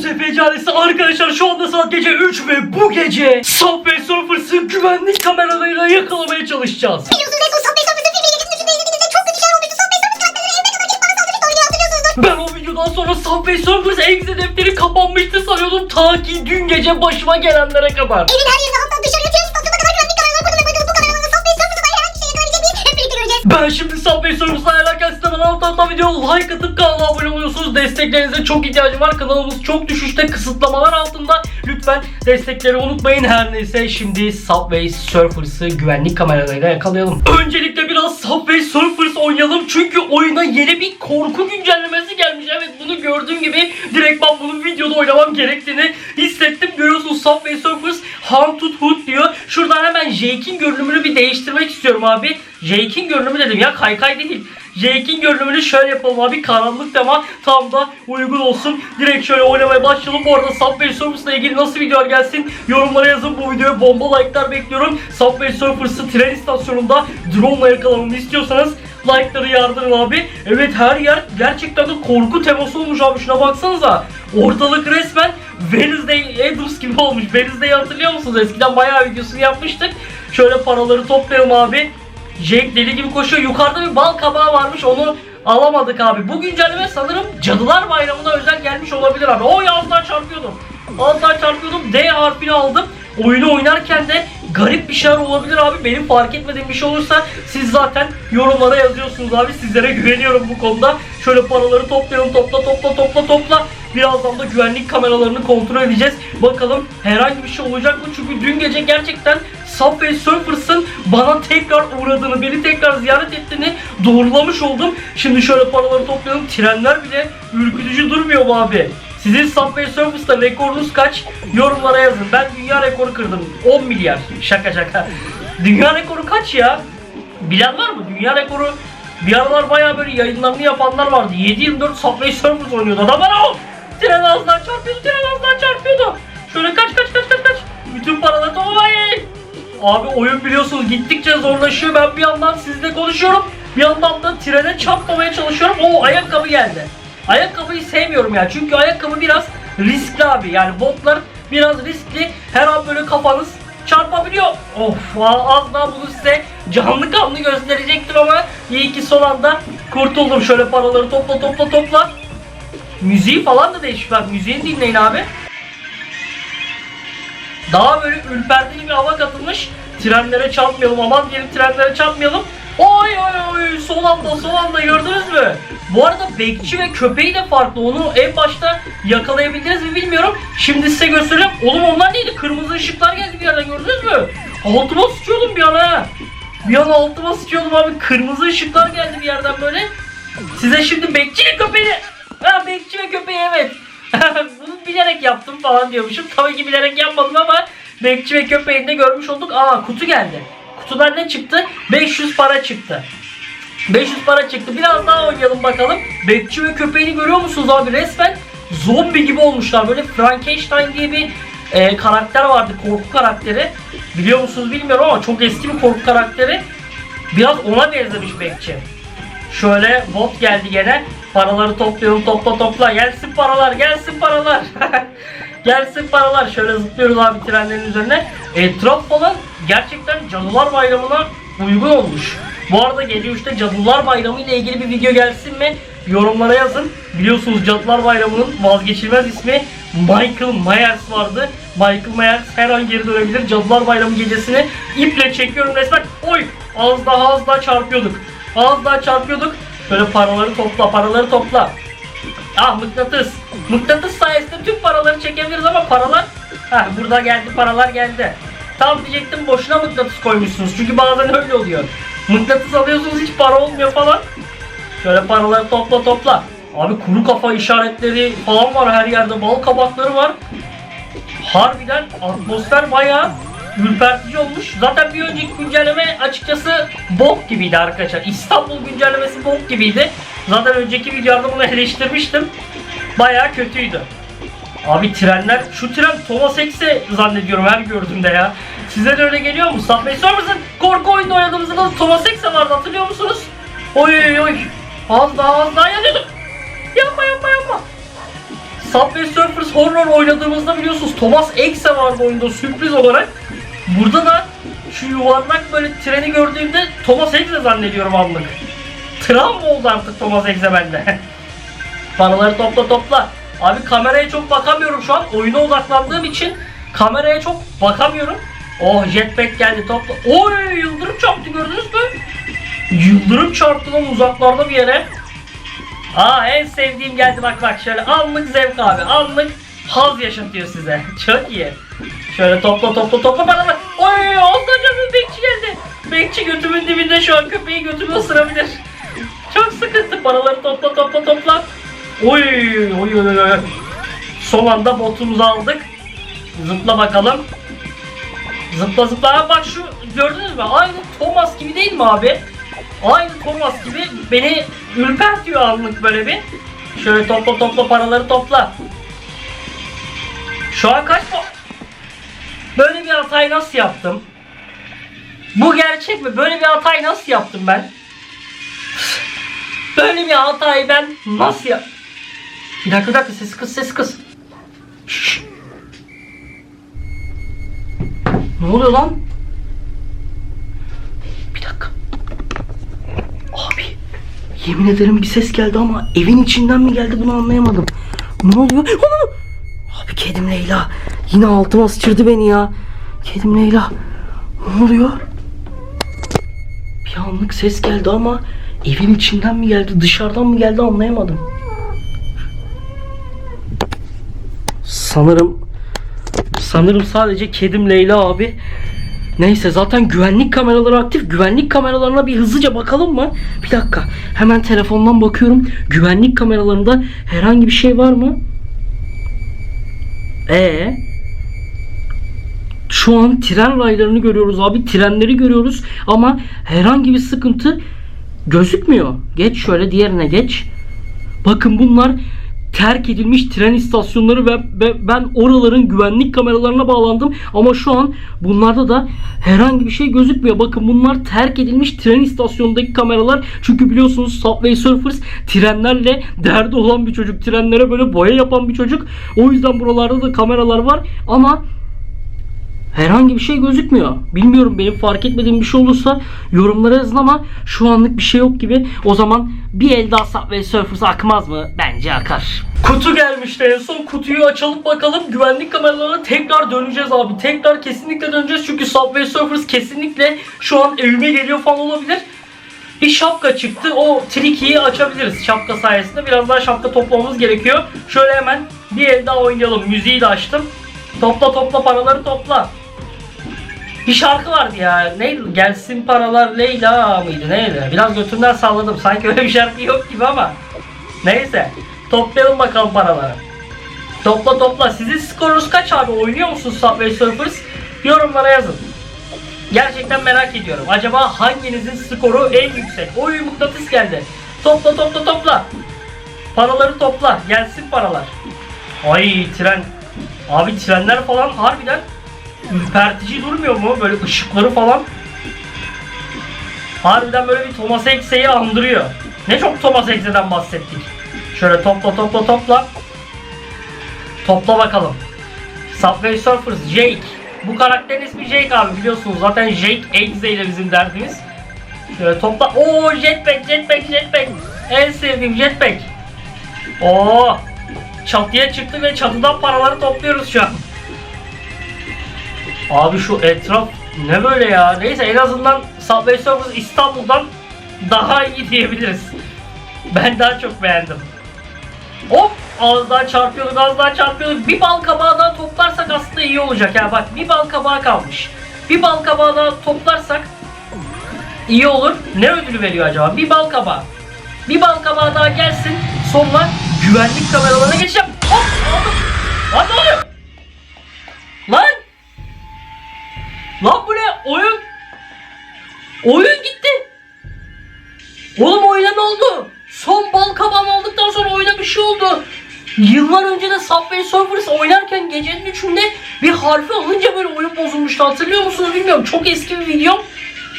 OSF canlısı arkadaşlar şu anda saat gece 3 ve bu gece Subway Surfers'ı güvenlik kameralarıyla yakalamaya çalışacağız. Biliyorsunuz en son Subway Surfers'ın filmiyle gittiğinde izlediğinizde çok kötü şeyler olmuştu. Subway Surfers karakterleri evime kadar gelip bana saldırmıştı. Onu hatırlıyorsunuzdur. Ben o videodan sonra Subway Surfers exe defteri kapanmıştı sanıyordum ta ki dün gece başıma gelenlere kadar. Evin her yerine hatta dışarıya tren istasyonuna kadar güvenlik kameraları koydum ve bu kameralarla Subway Surfers'ı dair herhangi bir şey? Hep birlikte göreceğiz. Ben şimdi Subway Surfers'la sizden alt alta like atıp kanala abone oluyorsunuz. Desteklerinize çok ihtiyacım var. Kanalımız çok düşüşte kısıtlamalar altında. Lütfen destekleri unutmayın. Her neyse şimdi Subway Surfers'ı güvenlik kameralarıyla yakalayalım. Öncelikle biraz Subway Surfers oynayalım. Çünkü oyuna yeni bir korku güncellemesi gelmiş. Evet bunu gördüğüm gibi direkt ben bunu videoda oynamam gerektiğini hissettim. Görüyorsunuz Subway Surfers Haunted Hood diyor. Şuradan hemen Jake'in görünümünü bir değiştirmek istiyorum abi. Jake'in görünümü dedim ya kaykay değil. Jake'in görünümünü şöyle yapalım abi. Karanlık tema tam da uygun olsun. Direkt şöyle oynamaya başlayalım. Bu arada Subway Surfers'la ilgili nasıl videolar gelsin yorumlara yazın. Bu videoya bomba like'lar bekliyorum. Subway Surfers'ı tren istasyonunda drone ile yakalamamı istiyorsanız like'ları yardırın abi. Evet her yer gerçekten de korku teması olmuş abi. Şuna baksanıza. Ortalık resmen Wednesday Addams gibi olmuş. Wednesday'i hatırlıyor musunuz? Eskiden bayağı videosunu yapmıştık. Şöyle paraları toplayalım abi. Jake deli gibi koşuyor. Yukarıda bir bal kabağı varmış. Onu alamadık abi. Bu güncelleme sanırım Cadılar Bayramı'na özel gelmiş olabilir abi. O yazdan çarpıyordum. Azdan çarpıyordum. D harfini aldım. Oyunu oynarken de garip bir şeyler olabilir abi. Benim fark etmediğim bir şey olursa siz zaten yorumlara yazıyorsunuz abi. Sizlere güveniyorum bu konuda. Şöyle paraları toplayalım. Topla topla topla topla. Birazdan da güvenlik kameralarını kontrol edeceğiz. Bakalım herhangi bir şey olacak mı? Çünkü dün gece gerçekten Subway Surfers'ın bana tekrar uğradığını, beni tekrar ziyaret ettiğini doğrulamış oldum. Şimdi şöyle paraları toplayalım. Trenler bile ürkütücü durmuyor mu abi? Sizin Subway Surfers'ta rekorunuz kaç? Yorumlara yazın. Ben dünya rekoru kırdım. 10 milyar. Şaka şaka. Dünya rekoru kaç ya? Bilen var mı? Dünya rekoru bir aralar bayağı böyle yayınlarını yapanlar vardı. 7-24 Subway Surfers oynuyordu. Adam bana o! Tren ağzından çarpıyordu, tren ağzından çarpıyordu. Şöyle kaç kaç kaç kaç kaç. Bütün paraları toplamayın. Abi oyun biliyorsunuz gittikçe zorlaşıyor. Ben bir yandan sizle konuşuyorum. Bir yandan da trene çarpmamaya çalışıyorum. O ayakkabı geldi. Ayakkabıyı sevmiyorum ya. Çünkü ayakkabı biraz riskli abi. Yani botlar biraz riskli. Her an böyle kafanız çarpabiliyor. Of az daha bunu size canlı kanlı gösterecektim ama iyi ki son anda kurtuldum. Şöyle paraları topla topla topla. Müziği falan da değişik. Bak müziğini dinleyin abi. Daha böyle ürpertili bir hava katılmış. Trenlere çarpmayalım aman diyelim trenlere çarpmayalım. Oy oy oy son anda son anda gördünüz mü? Bu arada bekçi ve köpeği de farklı. Onu en başta yakalayabildiniz mi bilmiyorum. Şimdi size göstereceğim. Oğlum onlar neydi? Kırmızı ışıklar geldi bir yerden gördünüz mü? Altıma sıçıyordum bir an ha. Bir an altıma sıçıyordum abi. Kırmızı ışıklar geldi bir yerden böyle. Size şimdi bekçi ve köpeği. Ha bekçi ve köpeği evet. Bunu bilerek yaptım falan diyormuşum. Tabii ki bilerek yapmadım ama bekçi ve köpeğini de görmüş olduk. Aa kutu geldi. Kutudan ne çıktı? 500 para çıktı. 500 para çıktı. Biraz daha oynayalım bakalım. Bekçi ve köpeğini görüyor musunuz abi? Resmen zombi gibi olmuşlar. Böyle Frankenstein diye bir e, karakter vardı. Korku karakteri. Biliyor musunuz bilmiyorum ama çok eski bir korku karakteri. Biraz ona benzemiş bekçi. Şöyle bot geldi gene. Paraları topluyorum topla topla. Gelsin paralar gelsin paralar. gelsin paralar. Şöyle zıplıyoruz abi trenlerin üzerine. Etraf falan gerçekten Cadılar Bayramı'na uygun olmuş. Bu arada gece 3'te Cadılar Bayramı ile ilgili bir video gelsin mi? Yorumlara yazın. Biliyorsunuz Cadılar Bayramı'nın vazgeçilmez ismi Michael Myers vardı. Michael Myers her an geri dönebilir. Cadılar Bayramı gecesini iple çekiyorum resmen. Oy! Az daha az daha çarpıyorduk. Az daha çarpıyorduk. Böyle paraları topla, paraları topla. Ah mıknatıs. Mıknatıs sayesinde tüm paraları çekebiliriz ama paralar... Heh burada geldi, paralar geldi. Tam diyecektim boşuna mıknatıs koymuşsunuz. Çünkü bazen öyle oluyor. Mıknatıs alıyorsunuz hiç para olmuyor falan. Şöyle paraları topla topla. Abi kuru kafa işaretleri falan var her yerde. Bal kabakları var. Harbiden atmosfer bayağı ürpertici olmuş. Zaten bir önceki güncelleme açıkçası bok gibiydi arkadaşlar. İstanbul güncellemesi bok gibiydi. Zaten önceki videoda bunu eleştirmiştim. Bayağı kötüydü. Abi trenler, şu tren Thomas X'e zannediyorum her gördüğümde ya. Size de öyle geliyor mu? Subway Surfers'ın korku oyunu oynadığımızda da X'e vardı hatırlıyor musunuz? Oy oy oy. Az daha az daha yanıyorduk. Yapma yapma yapma. Subway Surfers Horror oynadığımızda biliyorsunuz Thomas Exe vardı oyunda sürpriz olarak. Burada da şu yuvarlak böyle treni gördüğümde Thomas Exe zannediyorum anlık. Travma oldu artık Thomas Exe bende. Paraları topla topla. Abi kameraya çok bakamıyorum şu an. Oyuna odaklandığım için kameraya çok bakamıyorum. Oh jetpack geldi topla. Oy yıldırım çarptı gördünüz mü? Yıldırım çarptı lan uzaklarda bir yere. Aa en sevdiğim geldi bak bak şöyle anlık zevk abi anlık haz yaşatıyor size. Çok iyi. Şöyle topla topla topla paralar. Oy Osmancan'ın bekçi geldi. Bekçi götümün dibinde şu an köpeği götümü ısırabilir. Çok sıkıntı paraları topla topla topla. Oy oy oy oy. Son anda botumuzu aldık. Zıpla bakalım. Zıpla zıpla. Ha, bak şu gördünüz mü? Aynı Thomas gibi değil mi abi? Aynı Thomas gibi beni ürpertiyor anlık böyle bir. Şöyle topla topla paraları topla. Şu an kaç? Böyle bir hatayı nasıl yaptım? Bu gerçek mi? Böyle bir hatayı nasıl yaptım ben? Böyle bir hatayı ben nasıl yap... Bir dakika bir dakika ses kız ses kız. Şşş. Ne oluyor lan? Bir dakika. Abi yemin ederim bir ses geldi ama evin içinden mi geldi bunu anlayamadım. Ne oluyor? Ana! Abi kedim Leyla yine altıma sıçırdı beni ya. Kedim Leyla ne oluyor? Bir anlık ses geldi ama evin içinden mi geldi dışarıdan mı geldi anlayamadım. Sanırım sanırım sadece kedim Leyla abi. Neyse zaten güvenlik kameraları aktif. Güvenlik kameralarına bir hızlıca bakalım mı? Bir dakika. Hemen telefondan bakıyorum. Güvenlik kameralarında herhangi bir şey var mı? Ee? Şu an tren raylarını görüyoruz abi. Trenleri görüyoruz ama herhangi bir sıkıntı gözükmüyor. Geç şöyle diğerine geç. Bakın bunlar terk edilmiş tren istasyonları ve, ben oraların güvenlik kameralarına bağlandım ama şu an bunlarda da herhangi bir şey gözükmüyor. Bakın bunlar terk edilmiş tren istasyonundaki kameralar. Çünkü biliyorsunuz Subway Surfers trenlerle derdi olan bir çocuk. Trenlere böyle boya yapan bir çocuk. O yüzden buralarda da kameralar var ama Herhangi bir şey gözükmüyor. Bilmiyorum benim fark etmediğim bir şey olursa yorumlara yazın ama şu anlık bir şey yok gibi. O zaman bir el daha Subway Surfers akmaz mı? Bence akar. Kutu gelmişti en son. Kutuyu açalım bakalım. Güvenlik kameralarına tekrar döneceğiz abi. Tekrar kesinlikle döneceğiz. Çünkü Subway Surfers kesinlikle şu an evime geliyor falan olabilir. Bir şapka çıktı. O trikiyi açabiliriz şapka sayesinde. Biraz daha şapka toplamamız gerekiyor. Şöyle hemen bir el daha oynayalım. Müziği de açtım. Topla topla paraları topla. Bir şarkı vardı ya. Neydi? Gelsin paralar Leyla mıydı? Neydi? Biraz götümden salladım. Sanki öyle bir şarkı yok gibi ama. Neyse. Toplayalım bakalım paraları. Topla topla. Sizin skorunuz kaç abi? Oynuyor musunuz Subway Surfers? Yorumlara yazın. Gerçekten merak ediyorum. Acaba hanginizin skoru en yüksek? Oy mıknatıs geldi. Topla topla topla. Paraları topla. Gelsin paralar. Ay tren. Abi trenler falan harbiden ürpertici durmuyor mu? Böyle ışıkları falan. Harbiden böyle bir Thomas Exe'yi andırıyor. Ne çok Thomas Exe'den bahsettik. Şöyle topla topla topla. Topla bakalım. Subway Surfers Jake. Bu karakterin ismi Jake abi biliyorsunuz. Zaten Jake Exe ile bizim derdimiz. Şöyle topla. Oo jetpack jetpack jetpack. En sevdiğim jetpack. Oo. Çatıya çıktı ve çatıdan paraları topluyoruz şu an. Abi şu etraf ne böyle ya? Neyse en azından Subway Surfers İstanbul'dan daha iyi diyebiliriz. Ben daha çok beğendim. Hop az daha çarpıyorduk az daha çarpıyorduk. Bir bal kabağı daha toplarsak aslında iyi olacak. Ya bak bir bal kabağı kalmış. Bir bal kabağı daha toplarsak iyi olur. Ne ödülü veriyor acaba? Bir bal kabağı. Bir bal kabağı daha gelsin. Sonra güvenlik kameralarına geçeceğim. Hop aldım. Lan ne oluyor? Lan bu ne? Oyun. Oyun gitti. Oğlum oyuna ne oldu? Son bal kabağını aldıktan sonra oyuna bir şey oldu. Yıllar önce de Subway Surfers oynarken gecenin üçünde bir harfi alınca böyle oyun bozulmuştu. Hatırlıyor musunuz bilmiyorum. Çok eski bir video.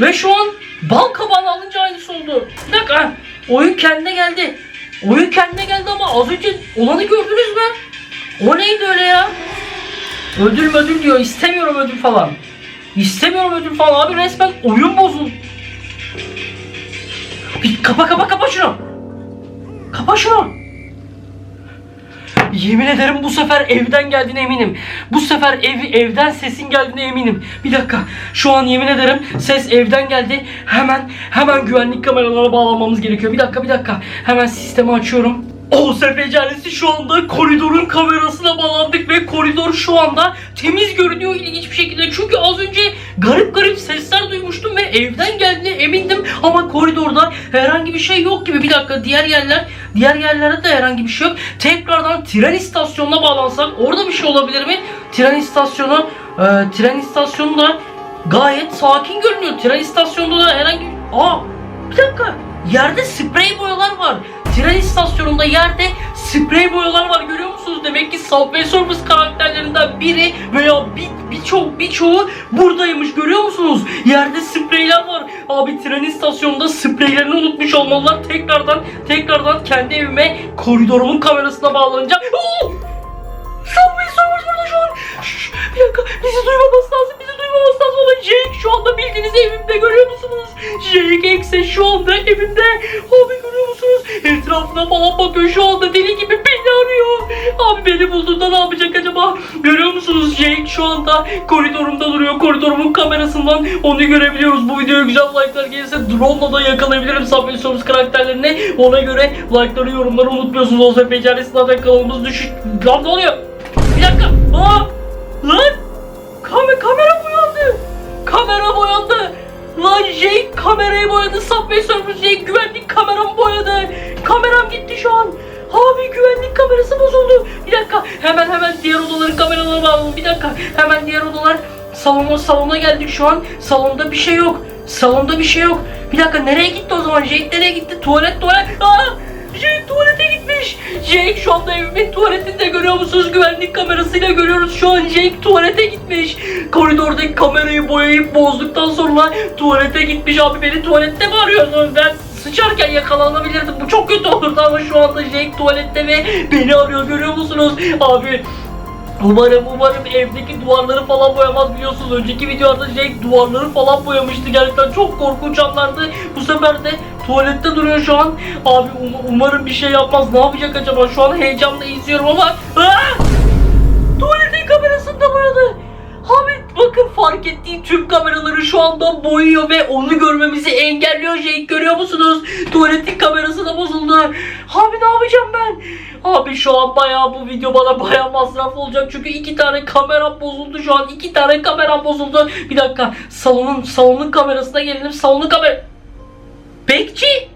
Ve şu an bal kabağını alınca aynısı oldu. Bir dakika. Oyun kendine geldi. Oyun kendine geldi ama az önce olanı gördünüz mü? O neydi öyle ya? Ödül ödül diyor. İstemiyorum ödül falan. İstemiyorum ödül falan. Abi resmen oyun bozuldu. Bir kapa kapa kapa şunu. Kapa şunu. Yemin ederim bu sefer evden geldiğine eminim. Bu sefer ev, evden sesin geldiğine eminim. Bir dakika. Şu an yemin ederim ses evden geldi. Hemen hemen güvenlik kameralarına bağlanmamız gerekiyor. Bir dakika bir dakika. Hemen sistemi açıyorum. OSF ailesi şu anda koridorun kamerasına bağlandık ve koridor şu anda temiz görünüyor ilginç bir şekilde. Çünkü az önce garip garip sesler duymuştum ve evden geldiğine emindim ama koridorda herhangi bir şey yok gibi. Bir dakika diğer yerler diğer yerlerde de herhangi bir şey yok. Tekrardan tren istasyonuna bağlansak orada bir şey olabilir mi? Tren istasyonu e, tren istasyonu da gayet sakin görünüyor. Tren istasyonunda da herhangi Aa bir dakika yerde sprey boyalar var. Tren istasyonunda yerde sprey boyalar var görüyor musunuz? Demek ki Subway Surfers karakterlerinden biri veya bir birçok birçoğu buradaymış görüyor musunuz? Yerde spreyler var. Abi tren istasyonunda spreylerini unutmuş olmalılar. Tekrardan tekrardan kendi evime koridorumun kamerasına bağlanacağım. Oo! Subway Surfers burada şu an. Şşş, bir dakika bizi duymaması lazım lazım ama Jake şu anda bildiğiniz evimde görüyor musunuz? Jake Ekse şu anda evimde. Abi görüyor musunuz? Etrafına falan bakıyor şu anda deli gibi beni arıyor. Abi beni bulduğunda ne yapacak acaba? Görüyor musunuz? Jake şu anda koridorumda duruyor. Koridorumun kamerasından onu görebiliyoruz. Bu videoya güzel like'lar gelirse drone'la da yakalayabilirim Subway Surfers karakterlerini. Ona göre like'ları yorumları unutmuyorsunuz. Olsa becerisi zaten kanalımız düşük. Lan ne oluyor? Bir dakika. Aa! Lan! Kame kamera. Kamera boyandı. Lan Jake kamerayı boyadı. Subway Surfers Jake güvenlik kameramı boyadı. Kameram gitti şu an. Abi güvenlik kamerası bozuldu. Bir dakika. Hemen hemen diğer odaların kameralarına bağlayalım. Bir dakika. Hemen diğer odalar salona salona geldik şu an. Salonda bir şey yok. Salonda bir şey yok. Bir dakika nereye gitti o zaman? Jake nereye gitti? Tuvalet tuvalet. Aa! Jake tuvalete gitmiş. Jake şu anda evimin tuvaletinde görüyor musunuz? Güvenlik kamerasıyla görüyoruz. Şu an Jake tuvalete gitmiş. Koridordaki kamerayı boyayıp bozduktan sonra tuvalete gitmiş. Abi beni tuvalette mi arıyorsun? Ben sıçarken yakalanabilirdim. Bu çok kötü olurdu ama şu anda Jake tuvalette ve beni arıyor görüyor musunuz? Abi Umarım umarım evdeki duvarları falan boyamaz biliyorsunuz. Önceki videolarda Jake duvarları falan boyamıştı. Gerçekten çok korkunç anlardı. Bu sefer de tuvalette duruyor şu an. Abi um- umarım bir şey yapmaz. Ne yapacak acaba? Şu an heyecanla izliyorum ama... Aa! Tuvaletin kamerasında boyadı. Bakın fark ettiği tüm kameraları şu anda boyuyor ve onu görmemizi engelliyor Jake görüyor musunuz? Tuvaletin kamerası da bozuldu. Abi ne yapacağım ben? Abi şu an bayağı bu video bana bayağı masraf olacak çünkü iki tane kameram bozuldu şu an iki tane kameram bozuldu. Bir dakika salonun salonun kamerasına gelelim salonun kamera... Bekçi!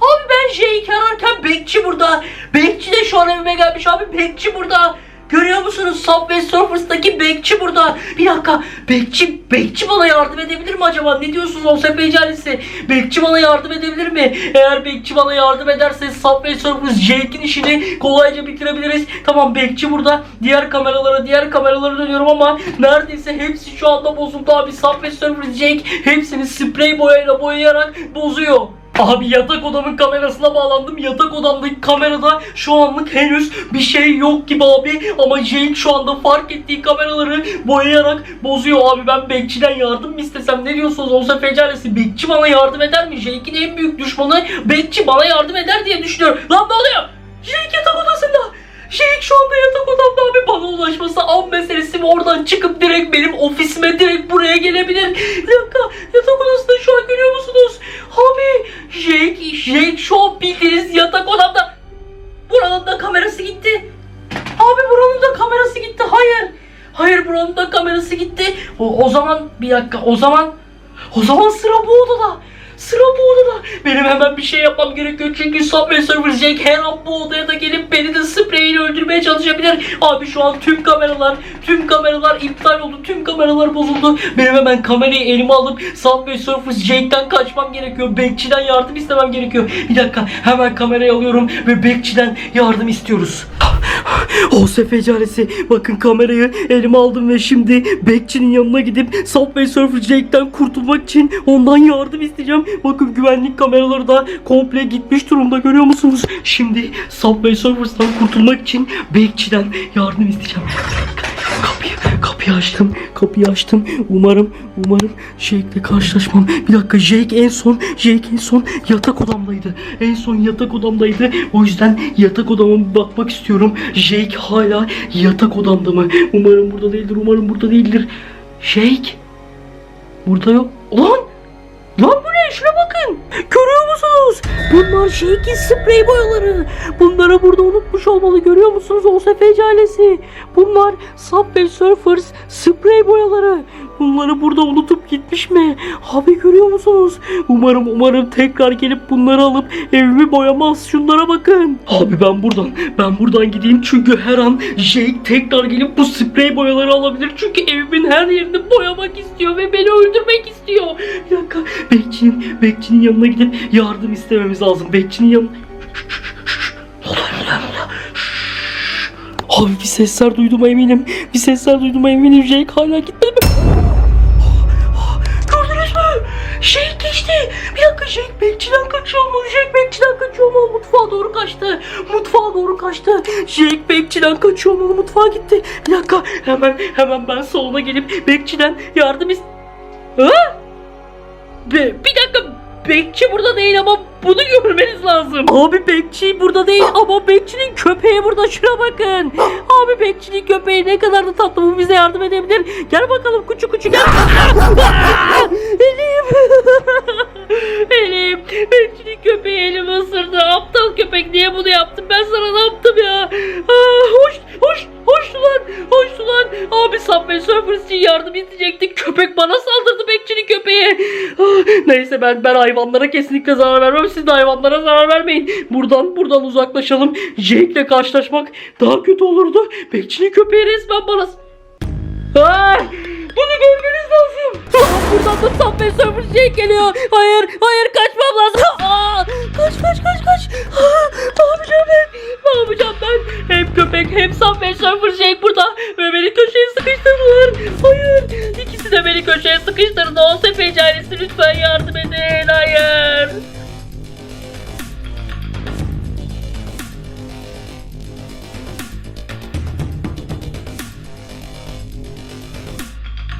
Abi ben Jake'i ararken Bekçi burada. Bekçi de şu an evime gelmiş abi. Bekçi burada. Görüyor musunuz? Subway Surfers'taki Bekçi burada. Bir dakika. Bekçi, Bekçi bana yardım edebilir mi acaba? Ne diyorsunuz OSP Becerisi? Bekçi bana yardım edebilir mi? Eğer Bekçi bana yardım ederse Subway Surfers Jake'in işini kolayca bitirebiliriz. Tamam Bekçi burada. Diğer kameralara, diğer kameralara dönüyorum ama neredeyse hepsi şu anda bozuldu abi. Subway Surfers Jake hepsini sprey boyayla boyayarak bozuyor. Abi yatak odamın kamerasına bağlandım. Yatak odamdaki kamerada şu anlık henüz bir şey yok gibi abi. Ama Jake şu anda fark ettiği kameraları boyayarak bozuyor. Abi ben bekçiden yardım mı istesem ne diyorsunuz? Olsa fecaresi bekçi bana yardım eder mi? Jake'in en büyük düşmanı bekçi bana yardım eder diye düşünüyorum. Lan ne oluyor? Jake yatak odasında. Jake şu anda yatak odamda abi bana ulaşması an meselesi oradan çıkıp direkt benim ofisime direkt buraya gelebilir. Bir yatak odasında şu an görüyor musunuz? Abi Jake, Jake şu an bildiğiniz yatak odamda. Buranın da kamerası gitti. Abi buranın da kamerası gitti. Hayır. Hayır buranın da kamerası gitti. O, o zaman bir dakika o zaman o zaman sıra bu odada. Sıra bu odada. Benim hemen bir şey yapmam gerekiyor çünkü Subway Surfer Jack her an bu odaya da gelip beni de spreyle öldürmeye çalışabilir. Abi şu an tüm kameralar, tüm kameralar iptal oldu. Tüm kameralar bozuldu. Benim hemen kamerayı elime alıp Subway Surfer Jake'den kaçmam gerekiyor. Bekçiden yardım istemem gerekiyor. Bir dakika hemen kamerayı alıyorum ve bekçiden yardım istiyoruz. OSF ecalesi. Bakın kamerayı elime aldım ve şimdi bekçinin yanına gidip Subway Surfer Jake'den kurtulmak için ondan yardım isteyeceğim. Bakın güvenlik kameraları da komple gitmiş durumda görüyor musunuz? Şimdi Subway Surfers'tan kurtulmak için bekçiden yardım isteyeceğim. Kapıyı, açtım. Kapıyı açtım. Umarım, umarım Jake'le karşılaşmam. Bir dakika Jake en son, Jake en son yatak odamdaydı. En son yatak odamdaydı. O yüzden yatak odama bakmak istiyorum. Jake hala yatak odamda mı? Umarım burada değildir. Umarım burada değildir. Jake? Burada yok. Lan! Bunlar Shake'in sprey boyaları. Bunları burada unutmuş olmalı. Görüyor musunuz? OSF ailesi. Bunlar Subway Surfers sprey boyaları. Bunları burada unutup gitmiş mi? Abi görüyor musunuz? Umarım umarım tekrar gelip bunları alıp evimi boyamaz. Şunlara bakın. Abi ben buradan ben buradan gideyim çünkü her an Jake tekrar gelip bu sprey boyaları alabilir. Çünkü evimin her yerini boyamak istiyor ve beni öldürmek istiyor. Bir dakika bekçinin bekçinin yanına gidip yardım istememiz lazım. Bekçinin yanına. Abi bir sesler duyduğuma eminim. Bir sesler duyduğuma eminim. Jake hala gitmedi Dakika Jake bekçiden kaçıyor olmalı. Jake bekçiden kaçıyor olmalı. Mutfağa doğru kaçtı. Mutfağa doğru kaçtı. Jake bekçiden kaçıyor olmalı. Mutfağa gitti. Bir dakika hemen hemen ben salona gelip bekçiden yardım ist... Ha? Be- bir dakika bekçi burada değil ama bunu görmeniz lazım. Abi bekçi burada değil ama bekçinin köpeği burada şuna bakın. Abi bekçinin köpeği ne kadar da tatlı bu bize yardım edebilir. Gel bakalım kuçu kuçu gel. Elim. Elim. Bekçinin köpeği elimi ısırdı. Aptal köpek niye bunu yaptın? Ben sana ne yaptım ya? Aa, hoş hoş hoş lan. Hoş lan. Abi Subway Surfers için yardım isteyecektik. Köpek bana saldırdı bekçinin köpeği. Ah, Neyse ben ben hayvanlara kesinlikle zarar vermem. Siz de hayvanlara zarar vermeyin. Buradan buradan uzaklaşalım. Jake'le karşılaşmak daha kötü olurdu. Bekçinin köpeği resmen bana... Ay, bunu görmeniz lazım. Buradan da tam bir server şey geliyor. Hayır hayır kaçmam lazım. Aa, kaç kaç kaç kaç. Aa, ne yapacağım ben? Ne yapacağım ben? Hem köpek hem Sam ve Surfer şey burada. Ve beni köşeye sıkıştırdılar. Hayır. İkisi de beni köşeye sıkıştırdı. O sefeci ailesi lütfen yardım edin. Hayır.